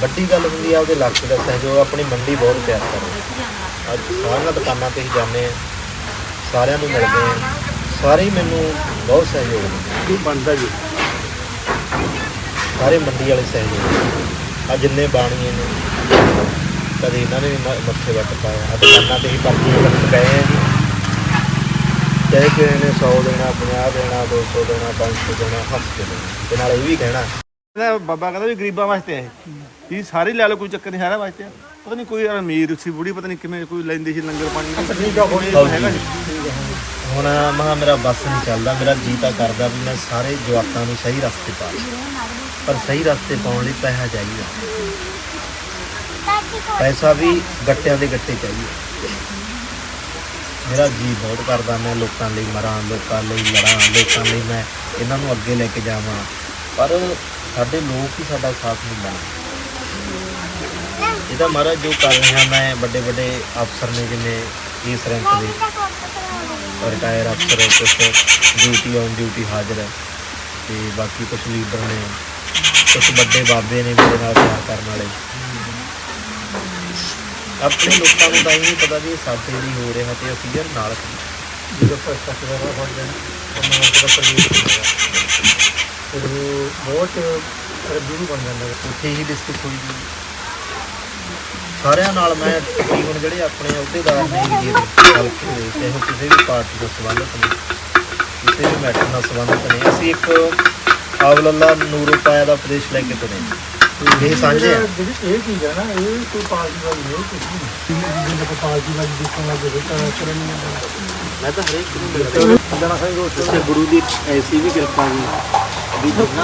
ਵੱਡੀ ਗੱਲ ਹੁੰਦੀ ਆ ਉਹਦੇ ਇਲਾਕੇ ਦਾ ਸਹਿਯੋਗ ਆਪਣੀ ਮੰਡੀ ਬਹੁਤ ਪਿਆਰ ਕਰ ਅੱਜ ਸਾਰੀਆਂ ਦੁਕਾਨਾਂ ਤੇ ਹੀ ਜਾਂਦੇ ਆ ਸਾਰਿਆਂ ਨੂੰ ਮਿਲਦੇ ਆ ਸਾਰੇ ਹੀ ਮੈਨੂੰ ਬਹੁਤ ਸਹਿਯੋਗ ਦਿੰਦੇ ਕੀ ਬਣਦਾ ਜੀ? ਸਾਰੇ ਮੰਡੀ ਵਾਲੇ ਸਹਿਯੋਗ ਆ ਜਿੰਨੇ ਬਾਣੀਏ ਨੇ ਕਦੇ ਇਹਨਾਂ ਨੇ ਵੀ ਮੱਥੇ ਵੱਟ ਪਾਇਆ ਆ ਦੁਕਾਨਾਂ ਤੇ ਹੀ ਪਰਚੀਆਂ ਕੱਟ ਗਏ ਆ ਜੀ। ਚਾਹੇ ਕਿਸੇ ਨੇ 100 ਦੇਣਾ 50 ਦੇਣਾ 200 ਦੇਣਾ 500 ਦੇਣਾ ਹੱਸ ਕੇ ਦੇਣਾ। ਤੇ ਨਾਲ ਇਹ ਵੀ ਕਹਿਣਾ ਇਹਦਾ ਬਾਬਾ ਕਹਿੰਦਾ ਵੀ ਗਰੀਬਾਂ ਵਾਸਤੇ ਹੈ ਇਹ ਸਾਰੇ ਲੈ ਲਓ, ਕੋਈ ਚੱਕਰ ਨਹੀਂ ਸਾਰਾ ਵਾਸਤੇ ਆ। ਪਤਾ ਨਹੀਂ ਕੋਈ ਅਮੀਰ ਸੀ ਬੁੜੀ, ਪਤਾ ਨਹੀਂ ਕਿਵੇਂ ਕੋਈ ਲੈਂਦੀ ਸੀ ਲੰਗਰ ਪਾਣੀ ਠੀਕ ਆ ਹੈਗਾ ਜੀ। ਹੁਣ ਮਹਾ ਮੇਰਾ ਬੱਸ ਨਹੀਂ ਚੱਲਦਾ, ਮੇਰਾ ਜੀ ਤਾਂ ਕਰਦਾ ਵੀ ਮੈਂ ਸਾਰੇ ਜਵਾਕਾਂ ਨੂੰ ਸਹੀ ਰਸਤੇ ਪਾ ਦਾਂ। ਪਰ ਸਹੀ ਰਸਤੇ ਪਾਉਣ ਲਈ ਪੈਸਾ ਚਾਹੀਦਾ ਪੈਸਾ ਵੀ ਗੱਟਿਆਂ ਦੇ ਗੱਟੇ ਚਾਹੀਦਾ ਮੇਰਾ ਜੀ ਬਹੁਤ ਕਰਦਾ, ਮੈਂ ਲੋਕਾਂ ਲਈ ਮਰਾਂ, ਲੋਕਾਂ ਲਈ ਲੜਾਂ, ਲੋਕਾਂ ਲਈ ਮੈਂ ਇਹਨਾਂ ਨੂੰ ਅੱਗੇ ਲੈ ਕੇ ਜਾਵਾਂ ਪਰ ਸਾਡੇ ਲੋਕ ਹੀ ਸਾਡਾ ਸਾਥ ਨਹੀਂ ਲੈਣ ਇਹਦਾ ਮਹਾਰਾਜ ਜੋ ਕਰ ਰਿਹਾ ਮੈਂ ਵੱਡੇ ਵੱਡੇ ਅਫਸਰ ਨੇ ਜਿਵੇਂ ਇਸ ਰੈਂਕ ਦੇ ਰਿਟਾਇਰ ਅਫਸਰ, ਕੁਛ ਡਿਊਟੀ ਔਨ ਡਿਊਟੀ ਹਾਜ਼ਰ ਹੈ ਤੇ ਬਾਕੀ ਕੁਝ ਲੀਡਰ ਨੇ ਕੁਝ ਵੱਡੇ ਬਾਬੇ ਨੇ ਮੇਰੇ ਨਾਲ ਪਿਆਰ ਕਰਨ ਵਾਲੇ। ਆਪਣੇ ਲੋਕਾਂ ਨੂੰ ਤਾਂ ਇਹ ਨਹੀਂ ਪਤਾ ਵੀ ਇਹ ਸਾਡੇ ਲਈ ਹੋ ਰਿਹਾ ਤੇ ਅਸੀਂ ਯਾਰ ਨਾਲ ਖੜੇ। ਜਦੋਂ ਫਸਟ ਤੱਕ ਦਾ ਹੋ ਗਿਆ ਉਹਨਾਂ ਦਾ ਪ੍ਰਯੋਗ ਹੋਇਆ ਬਹੁਤ ਰਿਵਿਊ ਬਣ ਜਾਂਦਾ ਹੈ ਉੱਥੇ ਹੀ ਡਿਸਕਸ ਹੋਈ ਜੀ। ਸਾਰਿਆਂ ਨਾਲ ਮੈਂ ਤਕਰੀਬਨ ਜਿਹੜੇ ਆਪਣੇ ਅਹੁਦੇਦਾਰ ਨੇ ਏਰੀਏ ਦੇ ਹਲਕੇ ਦੇ ਚਾਹੇ ਉਹ ਕਿਸੇ ਵੀ ਪਾਰਟੀ ਨਾਲ ਸੰਬੰਧਿਤ ਨੇ ਕਿਸੇ ਵੀ ਮੈਟਰ ਨਾਲ ਸੰਬੰਧਿਤ ਨੇ ਅਸੀਂ ਇੱਕ ਆਵਲੱਲਾ ਨੂਰੋ ਪਾਇਆ ਦਾ ਉਪਦੇਸ਼ ਲੈ ਕੇ ਤੁਰੇ। ਇਹ ਸਾਂਝੇ ਆ। ਜਿਹੜੀ ਇਹ ਚੀਜ਼ ਹੈ ਨਾ ਇਹ ਕੋਈ ਪਾਰਟੀ ਵਾਲੀ ਨਹੀਂ ਕੁਝ ਨਹੀਂ। ਜਿੰਨੇ ਕੋ ਪਾਰਟੀ ਵਾਲੀ ਦੇਖਣ ਲੱਗ ਗਏ ਤਾਂ ਕਰਨ ਨਹੀਂ ਮੈਂ ਤਾਂ ਹਰੇਕ ਨੂੰ ਮਿਲਦਾ। ਜਣਾ ਖਾਈ ਰੋਟ ਤੇ ਗੁਰੂ ਦੀ ਐਸੀ ਵੀ ਕਿਰਪਾ ਜੀ। ਵੀ ਜਿੰਨਾ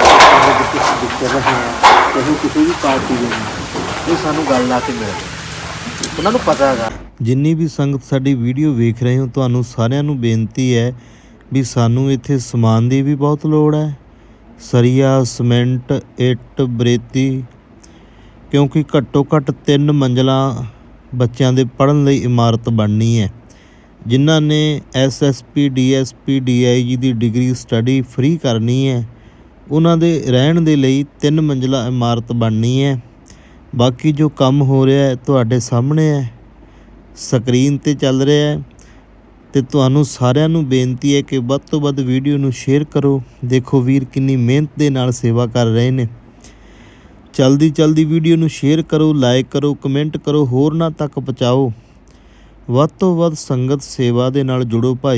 ਵਿੱਚ ਦਿੱਤੇ ਰਹੇ ਆ ਚਾਹੇ ਕਿਸੇ ਵੀ ਪਾਰਟੀ ਦੇ ਨੇ ਇਹ ਸਾਨੂੰ ਗੱਲ ਲਾ ਕੇ ਮਿਲਦੇ ਉਹਨਾਂ ਨੂੰ ਪਤਾ ਹੈਗਾ। ਜਿੰਨੀ ਵੀ ਸੰਗਤ ਸਾਡੀ ਵੀਡੀਓ ਵੇਖ ਰਹੇ ਹੋ, ਤੁਹਾਨੂੰ ਸਾਰਿਆਂ ਨੂੰ ਬੇਨਤੀ ਹੈ ਵੀ ਸਾਨੂੰ ਇੱਥੇ ਸਮਾਨ ਦੀ ਵੀ ਬਹੁਤ ਲੋੜ ਹੈ। ਸਰੀਆ, ਸੀਮੈਂਟ, ਇੱਟ, ਬਰੇਤੀ, ਕਿਉਂਕਿ ਘੱਟੋ ਘੱਟ ਤਿੰਨ ਮੰਜ਼ਲਾਂ ਬੱਚਿਆਂ ਦੇ ਪੜ੍ਹਨ ਲਈ ਇਮਾਰਤ ਬਣਨੀ ਹੈ। ਜਿਨ੍ਹਾਂ ਨੇ ਐਸਐਸਪੀ ਡੀਐਸਪੀ ਡੀਆਈਜੀ ਦੀ ਡਿਗਰੀ ਸਟੱਡੀ ਫ੍ਰੀ ਕਰਨੀ ਹੈ ਉਹਨਾਂ ਦੇ ਰਹਿਣ ਦੇ ਲਈ ਤਿੰਨ ਮੰਜ਼ਲਾ ਇਮਾਰਤ ਬਣਨੀ ਹੈ। ਬਾਕੀ ਜੋ ਕੰਮ ਹੋ ਰਿਹਾ ਹੈ, ਤੁਹਾਡੇ ਸਾਹਮਣੇ ਹੈ। ਸਕਰੀਨ ਤੇ ਚੱਲ ਰਿਹਾ ਹੈ ਤੇ ਤੁਹਾਨੂੰ ਸਾਰਿਆਂ ਨੂੰ ਬੇਨਤੀ ਹੈ ਕਿ ਵੱਧ ਤੋਂ ਵੱਧ ਵੀਡੀਓ ਨੂੰ ਸ਼ੇਅਰ ਕਰੋ। ਦੇਖੋ ਵੀਰ ਕਿੰਨੀ ਮਿਹਨਤ ਦੇ ਨਾਲ ਸੇਵਾ ਕਰ ਰਹੇ ਨੇ। ਜਲਦੀ ਜਲਦੀ ਵੀਡੀਓ ਨੂੰ ਸ਼ੇਅਰ ਕਰੋ, ਲਾਈਕ ਕਰੋ, ਕਮੈਂਟ ਕਰੋ ਹੋਰਨਾਂ ਤੱਕ ਪਹੁੰਚਾਓ। ਵੱਧ ਤੋਂ ਵੱਧ ਸੰਗਤ ਸੇਵਾ ਦੇ ਨਾਲ ਜੁੜੋ ਭਾਈ।